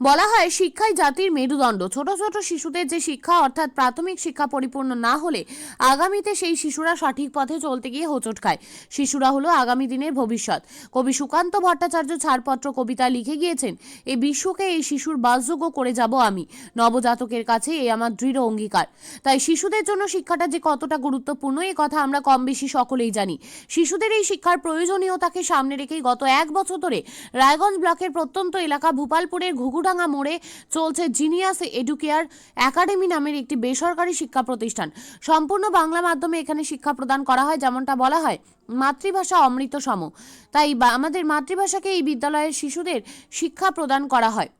বলা হয় শিক্ষাই জাতির মেরুদণ্ড। ছোট ছোট শিশুদের যে শিক্ষা, অর্থাৎ প্রাথমিক শিক্ষা পরিপূর্ণ না হলে আগামীতে সেই শিশুরা সঠিক পথে চলতে গিয়ে হোঁচট খায়। শিশুরা হলো আগামী দিনের ভবিষ্যৎ। কবি সুকান্ত ভট্টাচার্য ছাড়পত্র কবিতা লিখে গিয়েছেন এই বিশ্বকে এই শিশুর বাসযোগ্য করে যাব আমি। নবজাতকের কাছে এই আমার দৃঢ় অঙ্গীকার। তাই শিশুদের জন্য শিক্ষাটা যে কতটা গুরুত্বপূর্ণ এই কথা আমরা কম বেশি সকলেই জানি। শিশুদের এই শিক্ষার প্রয়োজনীয়তাকে সামনে রেখেই গত এক বছর ধরে রায়গঞ্জ ব্লকের প্রত্যন্ত এলাকা ভূপালপুরের ঘুঘুডাঙ্গা মোড়ে চলছে জিনিয়াস এডুকেয়ার একাডেমি নামের একটি বেসরকারি শিক্ষা প্রতিষ্ঠান। সম্পূর্ণ বাংলা মাধ্যমে এখানে শিক্ষা প্রদান করা হয় যেমনটা বলা হয়, মাতৃভাষা অমৃত সম তাই আমাদের মাতৃভাষাকে এই বিদ্যালয়ের শিশুদের শিক্ষা প্রদান করা হয়।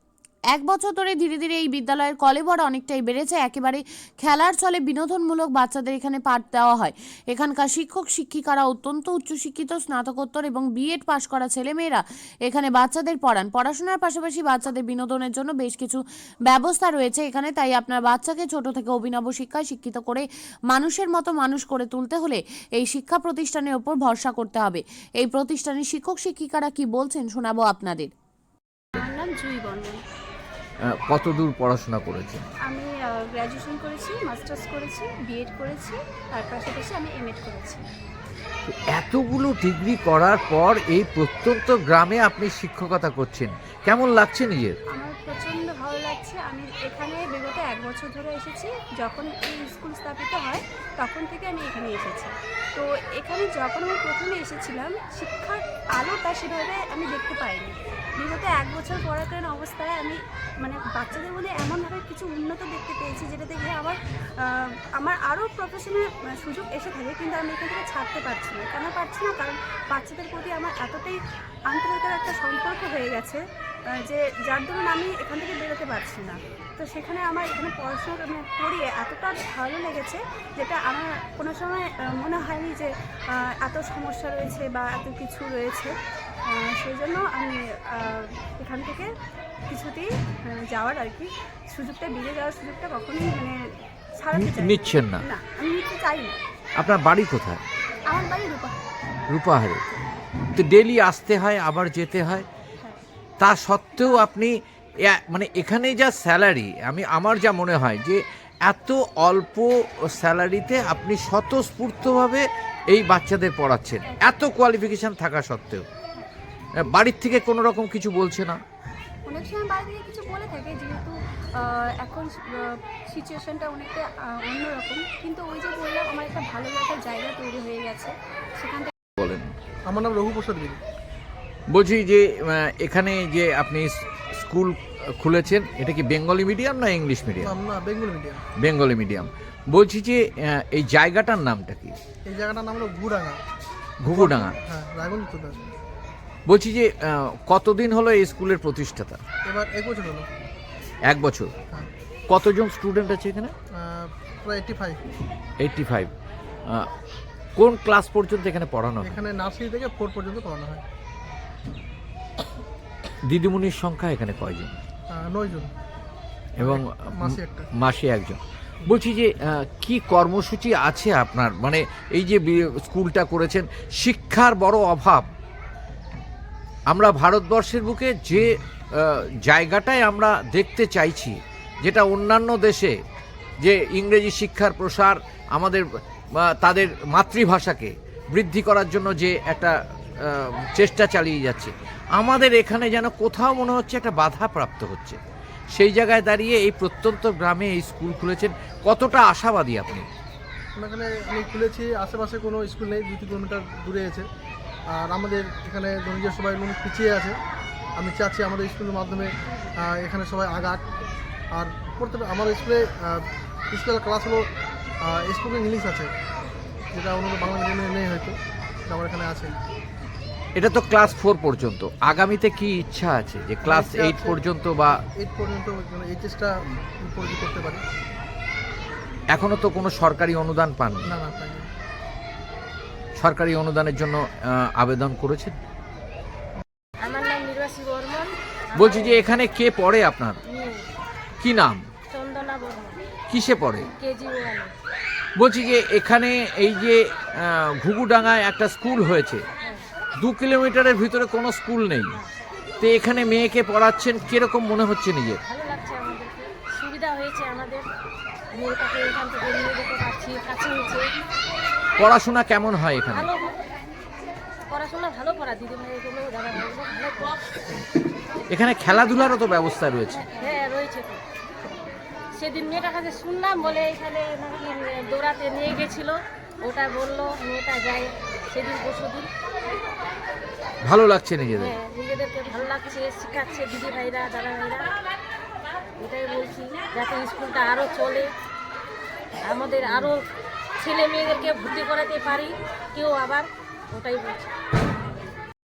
এক বছর ধরে ধীরে ধীরে এই বিদ্যালয়ের কলেবর অনেকটাই বেড়েছে। একেবারে খেলার ছলে বিনোদনমূলক বাচ্চাদের এখানে পাঠ দেওয়া হয়। এখানকার শিক্ষক, শিক্ষিকারা অত্যন্ত উচ্চশিক্ষিত, স্নাতকোত্তর এবং বিএড পাশ করা ছেলেমেয়েরা এখানে বাচ্চাদের পড়ান। পড়াশোনার পাশাপাশি বাচ্চাদের বিনোদনের জন্য বেশ কিছু ব্যবস্থা রয়েছে এখানে। তাই আপনার বাচ্চাকে ছোট থেকে অভিনব শিক্ষায় শিক্ষিত করে মানুষের মতো মানুষ করে তুলতে হলে এই শিক্ষা প্রতিষ্ঠানের ওপর ভরসা করতে হবে। এই প্রতিষ্ঠানের শিক্ষক, শিক্ষিকারা কি বলছেন শোনাবো আপনাদের। আমার নাম জুই বর্মন। কত দূর পড়াশোনা করেছেন? আমি গ্র্যাজুয়েশন করেছি মাস্টার্স করেছি বিএড করেছি তার পাশাপাশি আমি এমএড করেছি। এতগুলো ডিগ্রি করার পর এই প্রত্যন্ত গ্রামে আপনি শিক্ষকতা করছেন। কেমন লাগছে নিজের? আমার প্রচণ্ড ভালো লাগছে। আমি এখানে বিগত এক বছর ধরে এসেছি। যখন এই স্কুল স্থাপিত হয় তখন থেকে আমি এখানে এসেছি। তো এখানে যখন আমি প্রথমে এসেছিলাম, শিক্ষার আলোটা সেভাবে আমি দেখতে পাইনি। বিগত এক বছর পড়াকালীন অবস্থায় আমি মানে বাচ্চাদের মধ্যে এমনভাবে কিছু উন্নত দেখতে পেয়েছি, যেটা দেখে আমার আমার আরও প্রফেশনের সুযোগ এসে থাকে, কিন্তু আমি এখান থেকে ছাড়তে পারছি না। কেন পারছি না? কারণ বাচ্চাদের প্রতি আমার এতটাই আন্তরিকার একটা সম্পর্ক হয়ে গেছে যে যার দরুন আমি এখান থেকে বেরোতে পারছি না। তো সেখানে আমার এখানে পড়াশোনা আমি পড়িয়ে এতটা ভালো লেগেছে যেটা আমার কোনো সময় মনে হয়নি যে এত সমস্যা রয়েছে বা এত কিছু রয়েছে। সেই জন্য আমি এখান থেকে কিছুতেই যাওয়ার আর কি সুযোগটা বেরিয়ে যাওয়ার সুযোগটা কখনোই মানে ছাড়াতে নিচ্ছেন না? না আমি নিতে চাই না আপনার বাড়ি কোথায়? আমার বাড়ি রূপা। রূপাহারে। তো ডেলি আসতে হয় আবার যেতে হ্যাঁ? তা সত্ত্বেও আপনি মানে এখানে যা স্যালারি আমি আমার যা মনে হয় যে এত অল্প স্যালারিতে আপনি স্বতঃস্ফূর্তভাবে এই বাচ্চাদের পড়াচ্ছেন। এত কোয়ালিফিকেশন থাকা সত্ত্বেও। বাড়ির থেকে কোনো রকম কিছু বলছে না? অনেক সময় বাইরে থেকে কিছু বলে থাকে যেহেতু এখন সিচুয়েশনটা অনেকটা অন্যরকম কিন্তু ওই যে বললাম আমার একটা ভালো একটা জায়গা তৈরি হয়ে গেছে সেখান থেকে বলেন। আমার নাম রঘুপ্রসাদ গিরি বলছি যে এখানে যে আপনি স্কুল খুলেছেন এটা কি বেঙ্গলি মিডিয়াম না ইংলিশ মিডিয়াম? আমরা বেঙ্গলি মিডিয়াম। Bengali medium. বলছি যে এই জায়গাটার নামটা কি? এই জায়গাটার নাম হলো গুড়াঙ্গা ঘুঘুডাঙ্গা। হ্যাঁ রায়গঞ্জ বলছি যে কতদিন হলো এই স্কুলের প্রতিষ্ঠাতা? এবার এক বছর হলো। এক বছর। হ্যাঁ। কতজন স্টুডেন্ট আছে এখানে? প্রায় এইটটি ফাইভ এইটটি ফাইভ কোন ক্লাস পর্যন্ত এখানে পড়ানো হয়? এখানে নার্সারি থেকে ফোর পর্যন্ত পড়ানো হয়। দিদিমণির সংখ্যা এখানে কয়জন? নয়জন। এবং মাসে একজন। বলছি যে কি কর্মসূচি আছে আপনার? মানে এই যে স্কুলটা করেছেন শিক্ষার বড় অভাব। আমরা ভারতবর্ষের বুকে যে জায়গাটায় আমরা দেখতে চাইছি যেটা অন্যান্য দেশে যে ইংরেজি শিক্ষার প্রসার আমাদের তাদের মাতৃভাষাকে বৃদ্ধি করার জন্য যে একটা চেষ্টা চালিয়ে যাচ্ছে। আমাদের এখানে যেন কোথাও মনে হচ্ছে একটা বাধা প্রাপ্ত হচ্ছে। সেই জায়গায় দাঁড়িয়ে এই প্রত্যন্ত গ্রামে এই স্কুল খুলেছেন। কতটা আশাবাদী আপনি? এখানে আমি খুলেছি, আশেপাশে কোনো স্কুল নেই দু তিন কিলোমিটার দূরে আছে। আর আমাদের এখানে ধনীয় সবাই অনেক পিছিয়ে আছে। আমি চাচ্ছি আমাদের স্কুলের মাধ্যমে এখানে সবাই আগাক। আর পড়তে আমাদের স্কুলে স্কুলের ক্লাস হলো স্পোকেন ইংলিশ আছে। যেটা অন্য বাংলা মিডিয়ামে নেই হয়তো আমার এখানে আছে। এটা তো ক্লাস ফোর পর্যন্ত। আগামীতে কি ইচ্ছা আছে যে ক্লাস এইট পর্যন্ত বা এইট পর্যন্ত এইচএসটা পর্যন্ত করতে পারি। এখনও তো কোনো সরকারি অনুদান পান না না সরকারি অনুদানের জন্য আবেদন করেছেন? আমার নাম নির্বাসী বর্মন। বলছি যে এখানে কে পড়ে আপনার? কি নাম? চন্দনা বর্মন। কিসে পড়ে? কেজি বলছি যে এখানে এই যে ঘুঘুডাঙ্গায় একটা স্কুল হয়েছে। দু কিলোমিটারের ভিতরে কোনো স্কুল নেই। তো এখানে মেয়েকে পড়াচ্ছেন কীরকম মনে হচ্ছে নিজের? ভালো লাগছে আমাদেরকে সুবিধা হয়েছে আমাদের। মেয়েটাকে এখান থেকে নিয়ে যেতে পারছি কাছে হয়েছে। পড়াশোনা কেমন হয় এখানে? ভালো পড়াশোনা ভালো পড়া দিদি দাদা ভালো পড়া। এখানে খেলাধুলারও তো ব্যবস্থা রয়েছে। হ্যাঁ রয়েছে তো। সেদিন মেয়েটার কাছে শুনলাম বলে এখানে নাকি দৌড়াতে নিয়ে গেছিল। ওটা বলল মেয়েটা যায় সেদিন পরশু দিন ভালো লাগছে নিজেদের। হ্যাঁ নিজেদেরকে ভালো লাগছে, শেখাচ্ছে দিদি ভাইরা, দাদা ভাইরা। এটাই বলছি, যাতে স্কুলটা আরও চলে। আমাদের আরও ছেলে মেয়েদেরকে ভর্তি করাতে পারি, কেউ আবার, ওটাই বলছি।